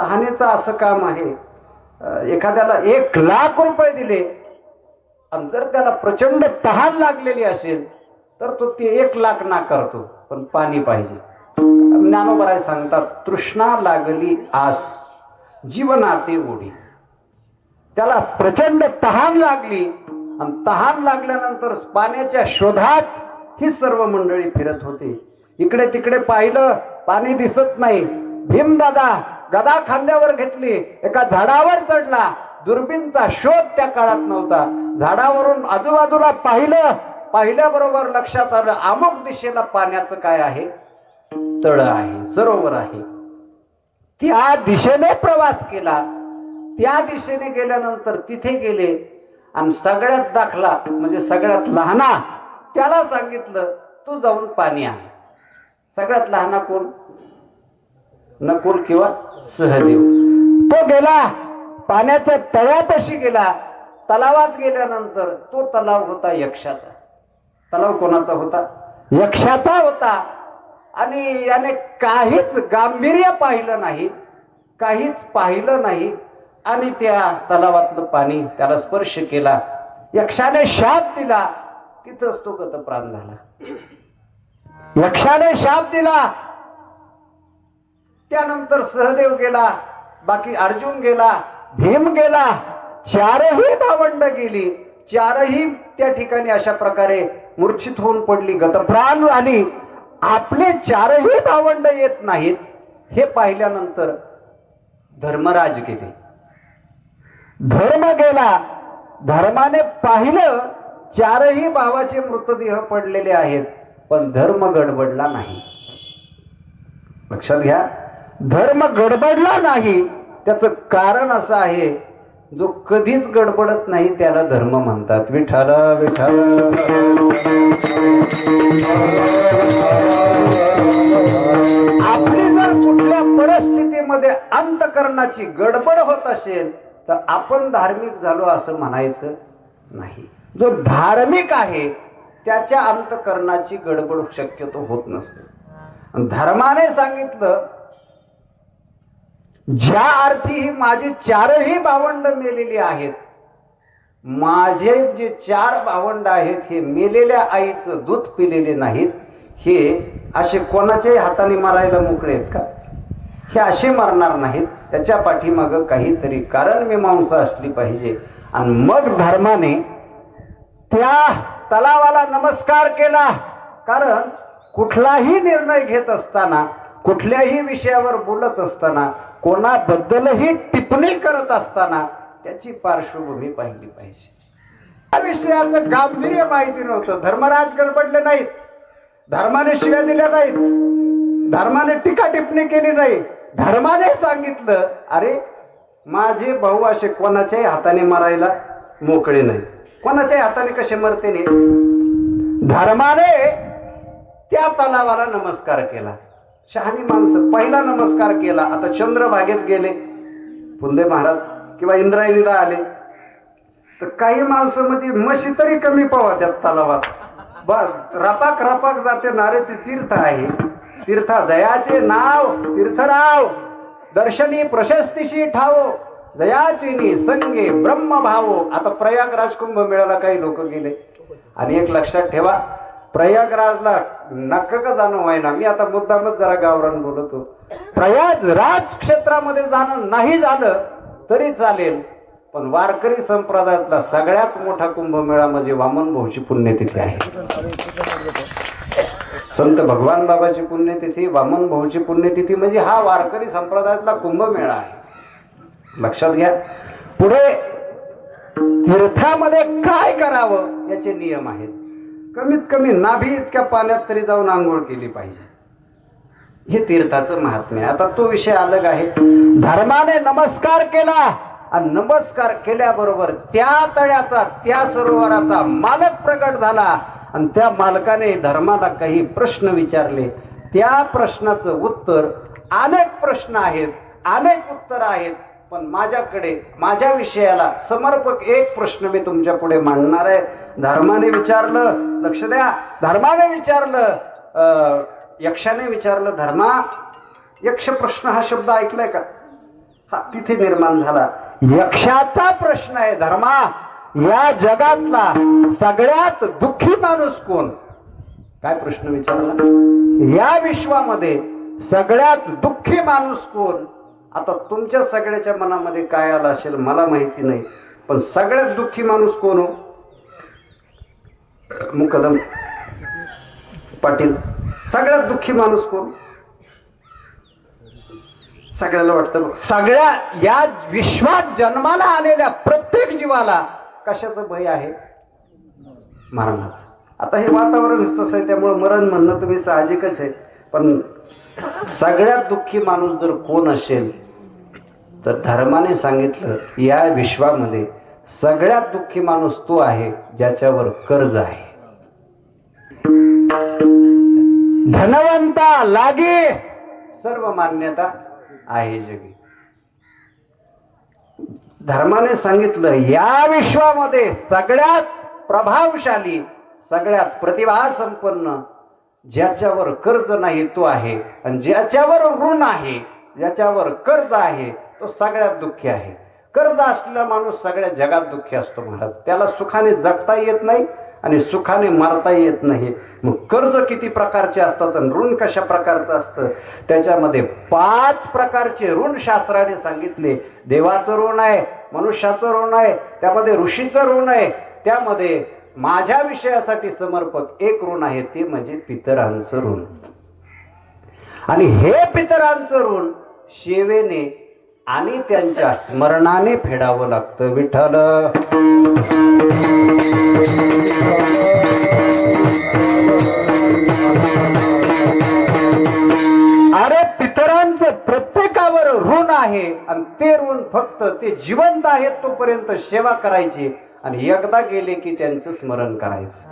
तहानेचं असं काम आहे. एखाद्याला एक लाख रुपये दिले आणि जर त्याला प्रचंड तहान लागलेली असेल तर तो ते एक लाख नाकारतो पण पाणी पाहिजे. ज्ञानोबराय सांगतात तृष्णा लागली आस जीवनाते ओढी. त्याला प्रचंड तहान लागली आणि तहान लागल्यानंतर पाण्याच्या शोधात ही सर्व मंडळी फिरत होती. इकडे तिकडे पाहिलं पाणी दिसत नाही. भीमदादा गदा खांद्यावर घेतली एका झाडावर चढला. दुर्बीनचा शोध त्या काळात नव्हता. झाडावरून आजूबाजूला पाहिलं पाहिल्याबरोबर लक्षात आलं अमुक दिशेला पाण्याचं काय आहे? तळ आहे सरोवर आहे. त्या दिशेने प्रवास केला. त्या दिशेने गेल्यानंतर तिथे गेले. आणि सगळ्यात दाखला म्हणजे सगळ्यात लहाना त्याला सांगितलं तू जाऊन पाणी आण. सगळ्यात लहाना कोण? नकुल किंवा सहदेव. तो गेला पाण्याच्या तळ्यापाशी गेला. तलावात गेल्यानंतर तो तलाव होता यक्षाचा. तलाव कोणाचा होता? यक्षाचा होता. आणि याने काहीच गांभीर्य पाहिलं नाही काहीच पाहिलं नाही. आणि त्या तलावातलं पाणी त्याला स्पर्श केला. यक्षाने शाप दिला. तिथंच तो गतप्राण झाला. यक्षाने शाप दिला. त्यानंतर सहदेव गेला बाकी अर्जुन गेला भीम गेला चारही भावंड गेली. चारही त्या ठिकाणी अशा प्रकारे मूर्छित होऊन पडली. गतप्राण आली आपले चारही भावंड येत नाहीत. हे पाहिल्यानंतर धर्मराज गेले. धर्म गेला. धर्माने पाहिलं चारही भावाचे मृतदेह पडलेले आहेत पण धर्म गडबडला नाही. लक्षात घ्या. धर्म गडबडला नाही. त्याचं कारण असं आहे जो कधीच गडबडत नाही त्याला धर्म म्हणतात. विठाला विठाल आपली जर कुठल्या परिस्थितीमध्ये अंतकरणाची गडबड होत असेल तर आपण धार्मिक झालो असं म्हणायचं नाही. जो धार्मिक आहे त्याच्या अंतकरणाची गडबड शक्यतो होत नसते. धर्माने सांगितलं ज्या अर्थी ही माझी चारही भावंड मेलेली आहेत माझे जे चार भावंड आहेत हे मेलेल्या आईचं दूध पिलेले नाहीत हे असे कोणाच्याही हाताने मारायला मोकळे आहेत का? हे असे मारणार नाहीत. त्याच्या पाठीमागं काहीतरी कारण मीमांसा असली पाहिजे. आणि मग धर्माने त्या तलावाला नमस्कार केला. कारण कुठलाही निर्णय घेत असताना कुठल्याही विषयावर बोलत असताना कोणाबद्दलही टिप्पणी करत असताना त्याची पार्श्वभूमी पाहिली पाहिजे. या विषयाचं गांभीर्य माहिती नव्हतं. धर्मराज गडबडले नाहीत. धर्माने शिव्या दिल्या नाहीत. धर्माने टीका टिप्पणी केली नाही. धर्माने सांगितलं अरे माझे भाऊ असे कोणाच्याही हाताने मारायला मोकळे नाही कोणाच्याही हाताने कसे मरते नाही? धर्माने त्या तलावाला नमस्कार केला. शहाणी माणसं. पहिला नमस्कार केला. आता चंद्रभागेत गेले. पुंदे महाराज किंवा इंद्रायणीला आले. तर काही माणसं म्हणजे मशी तरी कमी पवा त्यात तलावात. बस रपाक रपाक जाते नारे ते तीर्थ आहे. तीर्था दयाचे नाव तीर्थराव. दर्शनी प्रशस्तीशी ठावो. दयाचिनी संगे ब्रह्म भावो आता प्रयाग राजकुंभ मेळ्याला काही लोक गेले. आणि एक लक्षात ठेवा प्रयागराजला नक्क का जाणं व्हायना मी आता मुद्दामच जरा गावरान बोलतो. प्रयाग राज क्षेत्रामध्ये जाणं नाही झालं तरी चालेल पण वारकरी संप्रदायातला सगळ्यात मोठा कुंभमेळा म्हणजे वामन भाऊची पुण्यतिथी आहे. संत भगवान बाबाची पुण्यतिथी वामन भाऊची पुण्यतिथी म्हणजे हा वारकरी संप्रदायातला कुंभमेळा आहे. लक्षात घ्या. पुढे तीर्थामध्ये काय करावं याचे नियम आहेत. कमीत कमी नाभी इतक्या पाण्यात तरी जाऊन आंघोळ केली पाहिजे. हे तीर्थाचं महात्म्य आहे. आता तो विषय अलग आहे. धर्माने नमस्कार केला आणि नमस्कार केल्याबरोबर त्या तळ्याचा त्या सरोवराचा मालक प्रगट झाला आणि त्या मालकाने धर्माला काही प्रश्न विचारले. त्या प्रश्नाचं उत्तर अनेक प्रश्न आहेत अनेक उत्तर आहेत. पण माझ्याकडे माझ्या विषयाला समर्पक एक प्रश्न मी तुमच्यापुढे मांडणार आहे. धर्माने विचारलं लक्ष द्या. धर्माने विचारलं अं, यक्षाने विचारलं धर्मा यक्ष प्रश्न हा शब्द ऐकलाय का? हा तिथे निर्माण झाला. यक्षाचा प्रश्न आहे धर्मा या जगातला सगळ्यात दुःखी माणूस कोण? काय प्रश्न विचारला? या विश्वामध्ये सगळ्यात दुःखी माणूस कोण? आता तुमच्या सगळ्याच्या मनामध्ये काय आलं असेल मला माहिती नाही पण सगळ्यात दुःखी माणूस कोण हो? मुकदम पाटील. सगळ्यात दुःखी माणूस कोण? सगळ्याला वाटतं सगळ्या या विश्वात जन्माला आलेल्या प्रत्येक जीवाला कशाचं भय आहे? मरणाचं. आता हे वातावरणच तसं आहे त्यामुळे मरण म्हणणं तुम्ही साहजिकच आहे. पण सगळ्यात दुःखी माणूस जर कोण असेल तर धर्माने सांगितलं या विश्वामध्ये सगळ्यात दुःखी माणूस तो आहे ज्याच्यावर कर्ज आहे. धनवंता लागे. सर्व मान्यता आहे जगी. धर्माने सांगितलं या विश्वामध्ये सगळ्यात प्रभावशाली सगळ्यात प्रतिभा संपन्न ज्याच्यावर कर्ज नाही तो आहे आणि ज्याच्यावर ऋण आहे ज्याच्यावर कर्ज आहे तो सगळ्यात दुःखी आहे. कर्ज असलेला माणूस सगळ्या जगात दुःखी असतो महाराज. त्याला सुखाने जगता येत नाही आणि सुखाने मारता येत नाही. मग कर्ज किती प्रकारचे असतात आणि ऋण कशा प्रकारचं असतं? त्याच्यामध्ये पाच प्रकारचे ऋण शास्त्राने सांगितले. देवाचं ऋण आहे मनुष्याचं ऋण आहे त्यामध्ये ऋषीचं ऋण आहे. त्यामध्ये माझ्या विषयासाठी समर्पक एक ऋण आहे ते म्हणजे पितरांचं ऋण. आणि हे पितरांचं ऋण सेवेने आणि त्यांच्या स्मरणाने फेडावं लागतं विठ्ठल. अरे पितरांचं प्रत्येकावर ऋण आहे आणि ते ऋण फक्त ते जिवंत आहेत तोपर्यंत सेवा करायची आणि एकदा गेले की त्यांचं स्मरण करायचं.